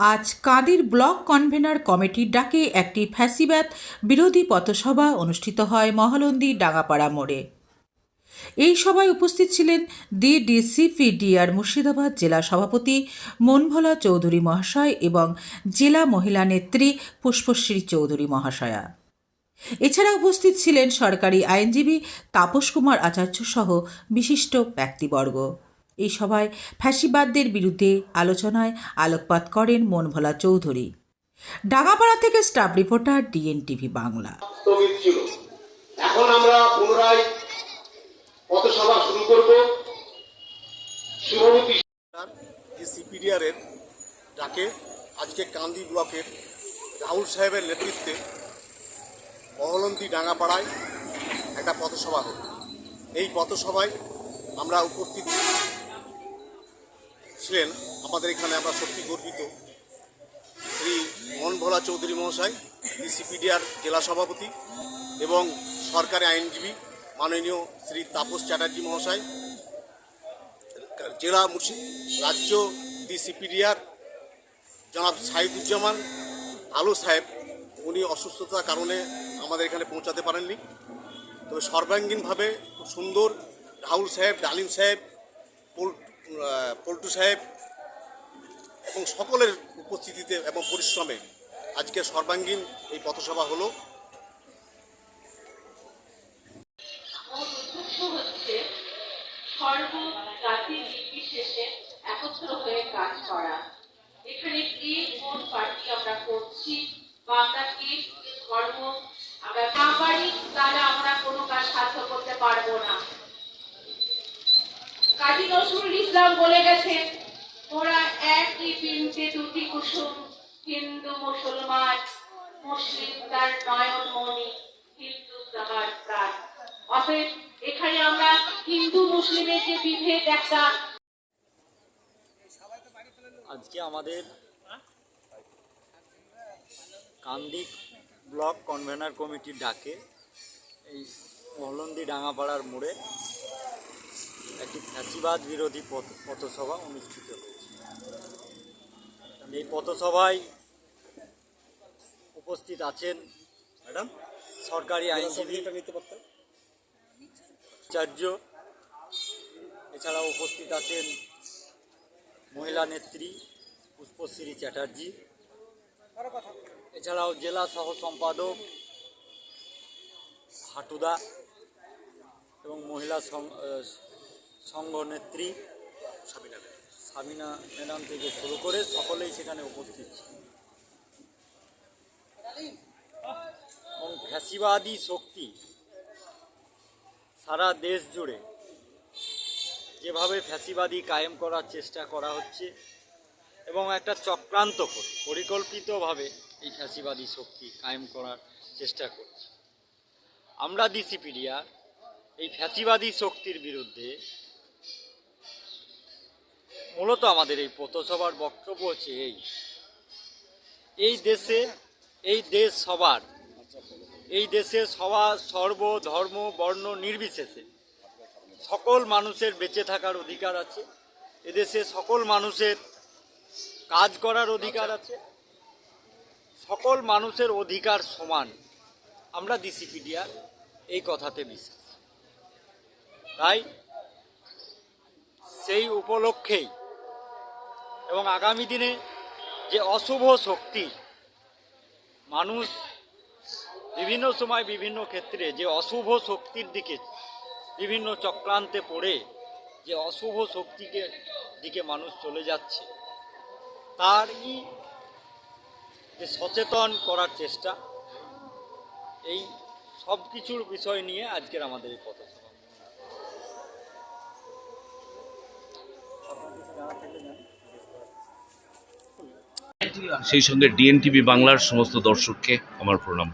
আজ Kadir block convener কমিটির ডাকে একটি ফ্যাসিবাদ বিরোধী পথসভা অনুষ্ঠিত হয় মহলন্দি ডাঙাপাড়া মোড়ে। এই সভায় উপস্থিত ছিলেন ডিডিসিপিডিআর মুর্শিদাবাদ জেলা সভাপতি মনভোলা চৌধুরী মহাশয় এবং জেলা মহিলা নেত্রী পুষ্পশ্রী চৌধুরী মহাশয়া। এছাড়া উপস্থিত ছিলেন সরকারি আইনজীবী তাপস কুমার আচার্য সহ বিশিষ্ট ব্যক্তিবর্গ। এই সভায় ফ্যাসিবাদদের বিরুদ্ধে আলোচনায় আলোকপাত করেন মনভোলা চৌধুরী। ডাঙাপাড়া থেকে স্টাফ রিপোর্টার ডিএনটিভি বাংলা। এখন আমরা পুনরায় পথসভা শুরু করব। শুভমতি যে সিপিডিআরের ডাকে আজকে কান্দি ব্লকের রাহুল সাহেবের নেতৃত্বে অহলন্তি ডাঙ্গাপাড়ায় একটা পথসভা হল এই পথসভায় আমরা উপস্থিত ছিলেন। আমাদের এখানে আমরা সত্যি গর্বিত। শ্রী মোহন ভোলা চৌধুরী মহাশয় সিপিডিআর জেলা সভাপতি এবং সরকারি আইনজীবী মাননীয় শ্রী তাপস চ্যাটার্জি মহাশয়, জেলা মুর্শি, রাজ্য ডিসিপিডিআর জনাব সাহিদুজ্জামান আলো সাহেব, উনি অসুস্থতার কারণে আমাদের এখানে পৌঁছাতে পারেননি। তবে সর্বাঙ্গীনভাবে খুব সুন্দর রাহুল সাহেব, ডালিম সাহেব পল্টু সাহেব এবং সকলের উপস্থিতিতে এবং পরিশ্রমে আজকে সর্বাঙ্গীন এই পথসভা হলো। নির্বিশেষে একত্র হয়ে কাজ করা। এখানে আমরা করছি, বা আমরা তাহলে আমরা কোনো কাজ সাধ্য করতে পারব না। কাজী নজরুল ইসলাম বলে গেছেন ওরা একই বৃন্তে দুটি কুসুম, হিন্দু, মুসলমান, মুসলিম, তার নয়ন মণি হিন্দু তাহার প্রাণ। অতএব এখানে আমরা হিন্দু মুসলিমের যে বিভেদ একটা আজকে আমাদের কান্দি ব্লক কনভেনার কমিটির ডাকে, এই মহলন্দি ডাঙাপাড়ার মোড়ে একটি ফ্যাসিবাদ বিরোধী পথ- পথসভা অনুষ্ঠিত হয়েছে। এই পথসভায় উপস্থিত আছেন ম্যাডাম? সরকারি আইনজীবী আচার্য এছাড়াও উপস্থিত আছেন মহিলা নেত্রী পুষ্পশ্রী চ্যাটার্জি এছাড়াও জেলা সহ সম্পাদক হাটুদা এবং মহিলা সং- আহ, সংঘ নেত্রী সাবিনা সাবিনা ম্যাডাম থেকে শুরু করে সকলেই সেখানে উপস্থিত এবং ফ্যাসিবাদী শক্তি সারা দেশ জুড়ে যেভাবে ফ্যাসিবাদী কায়েম করার চেষ্টা করা হচ্ছে এবং একটা চক্রান্ত করে পরিকল্পিতভাবে এই ফ্যাসিবাদী শক্তি কায়েম করার চেষ্টা করছে। আমরা ডিসিপিডিয়া এই ফ্যাসিবাদী শক্তির বিরুদ্ধে মূলত আমাদের এই পথসভার বক্তব্য হচ্ছে এই। এই দেশে, এই দেশ সবার, এই দেশে সবার সর্ব ধর্ম, বর্ণ নির্বিশেষে সকল মানুষের বেঁচে থাকার অধিকার আছে। এদেশে সকল মানুষের কাজ করার অধিকার আছে। সকল মানুষের অধিকার সমান। আমরা ডিসিপিডিয়া এই কথাতে বিশ্বাস। তাই সেই উপলক্ষেই এবং আগামী দিনে যে অশুভ শক্তি মানুষ বিভিন্ন সময় বিভিন্ন ক্ষেত্রে যে অশুভ শক্তির দিকে বিভিন্ন চক্রান্তে পড়ে, যে অশুভ শক্তিকে দিকে মানুষ চলে যাচ্ছে, তারই যে সচেতন করার চেষ্টা, এই সব কিছুর বিষয় নিয়ে আজকের আমাদের এই পথসভা। সেই সঙ্গে ডিএনটিভি বাংলার সমস্ত দর্শককে আমার প্রণাম।